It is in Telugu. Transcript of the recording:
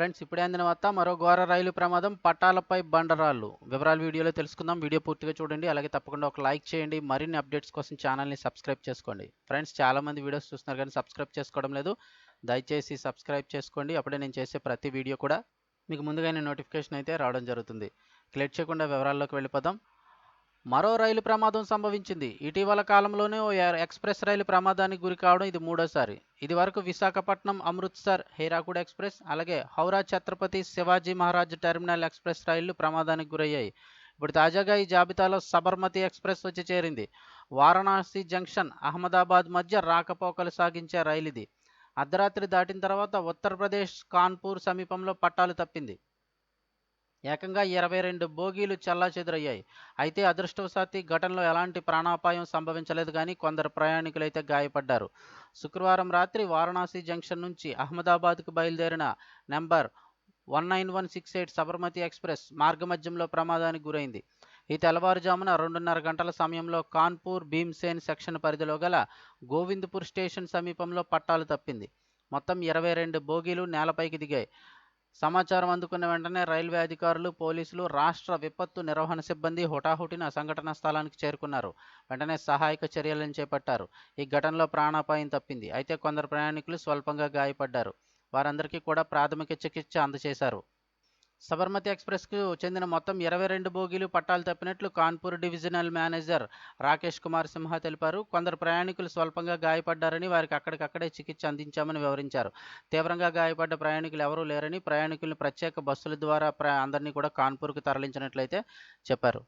ఫ్రెండ్స్ ఇప్పుడే అందిన వార్త మరో ఘోర రైలు ప్రమాదం పట్టాలపై బండరాళ్ళు. వివరాలు వీడియోలో తెలుసుకుందాం. వీడియో పూర్తిగా చూడండి. అలాగే తప్పకుండా ఒక లైక్ చేయండి. మరిన్ని అప్డేట్స్ కోసం ఛానల్ని సబ్స్క్రైబ్ చేసుకోండి. ఫ్రెండ్స్ చాలామంది వీడియోస్ చూస్తున్నారు కానీ సబ్స్క్రైబ్ చేసుకోవడం లేదు. దయచేసి సబ్స్క్రైబ్ చేసుకోండి. అప్పుడే నేను చేసే ప్రతి వీడియో కూడా మీకు ముందుగానే నోటిఫికేషన్ అయితే రావడం జరుగుతుంది. క్లిక్ చేయకుండా వివరాల్లోకి వెళ్ళిపోదాం. మరో రైలు ప్రమాదం సంభవించింది. ఇటీవల కాలంలోనే ఓ ఎక్స్ప్రెస్ రైలు ప్రమాదానికి గురి కావడం ఇది మూడోసారి. ఇది వరకు విశాఖపట్నం అమృత్సర్ హీరాకుడ్ ఎక్స్ప్రెస్ అలాగే హౌరా ఛత్రపతి శివాజీ మహారాజ్ టెర్మినల్ ఎక్స్ప్రెస్ రైళ్ళు ప్రమాదానికి గురయ్యాయి. ఇప్పుడు తాజాగా ఈ జాబితాలో సబర్మతి ఎక్స్ప్రెస్ వచ్చి చేరింది. వారణాసి జంక్షన్ అహ్మదాబాద్ మధ్య రాకపోకలు సాగించే రైలు ఇది అర్ధరాత్రి దాటిన తర్వాత ఉత్తరప్రదేశ్ కాన్పూర్ సమీపంలో పట్టాలు తప్పింది. ఏకంగా ఇరవై రెండు బోగీలు చెల్లాచెదురయ్యాయి. అయితే అదృష్టవశాత్తి ఘటనలో ఎలాంటి ప్రాణాపాయం సంభవించలేదు కానీ కొందరు ప్రయాణికులైతే గాయపడ్డారు. శుక్రవారం రాత్రి వారణాసి జంక్షన్ నుంచి అహ్మదాబాద్కు బయలుదేరిన number one nine one six eight Sabarmati express మార్గమధ్యంలో ప్రమాదానికి గురైంది. ఈ తెల్లవారుజామున రెండున్నర గంటల సమయంలో కాన్పూర్ భీమ్సేన్ సెక్షన్ పరిధిలో గల గోవింద్పూర్ స్టేషన్ సమీపంలో పట్టాలు తప్పింది. మొత్తం ఇరవై రెండు బోగీలు నేలపైకి దిగాయి. సమాచారం అందుకున్న వెంటనే రైల్వే అధికారులు పోలీసులు రాష్ట్ర విపత్తు నిర్వహణ సిబ్బంది హుటాహుటిన సంఘటనా స్థలానికి చేరుకున్నారు. వెంటనే సహాయక చర్యలను చేపట్టారు. ఈ ఘటనలో ప్రాణాపాయం తప్పింది. అయితే కొందరు ప్రయాణికులు స్వల్పంగా గాయపడ్డారు. వారందరికీ కూడా ప్రాథమిక చికిత్స అందజేశారు. సబర్మతి ఎక్స్ప్రెస్కు చెందిన మొత్తం ఇరవై రెండు బోగీలు పట్టాలు తప్పినట్లు కాన్పూర్ డివిజనల్ మేనేజర్ రాకేష్ కుమార్ సింహ తెలిపారు. కొందరు ప్రయాణికులు స్వల్పంగా గాయపడ్డారని వారికి అక్కడికక్కడే చికిత్స అందించామని వివరించారు. తీవ్రంగా గాయపడ్డ ప్రయాణికులు ఎవరూ లేరని ప్రయాణికులను ప్రత్యేక బస్సుల ద్వారా అందరినీ కూడా కాన్పూర్కు తరలించినట్లయితే చెప్పారు.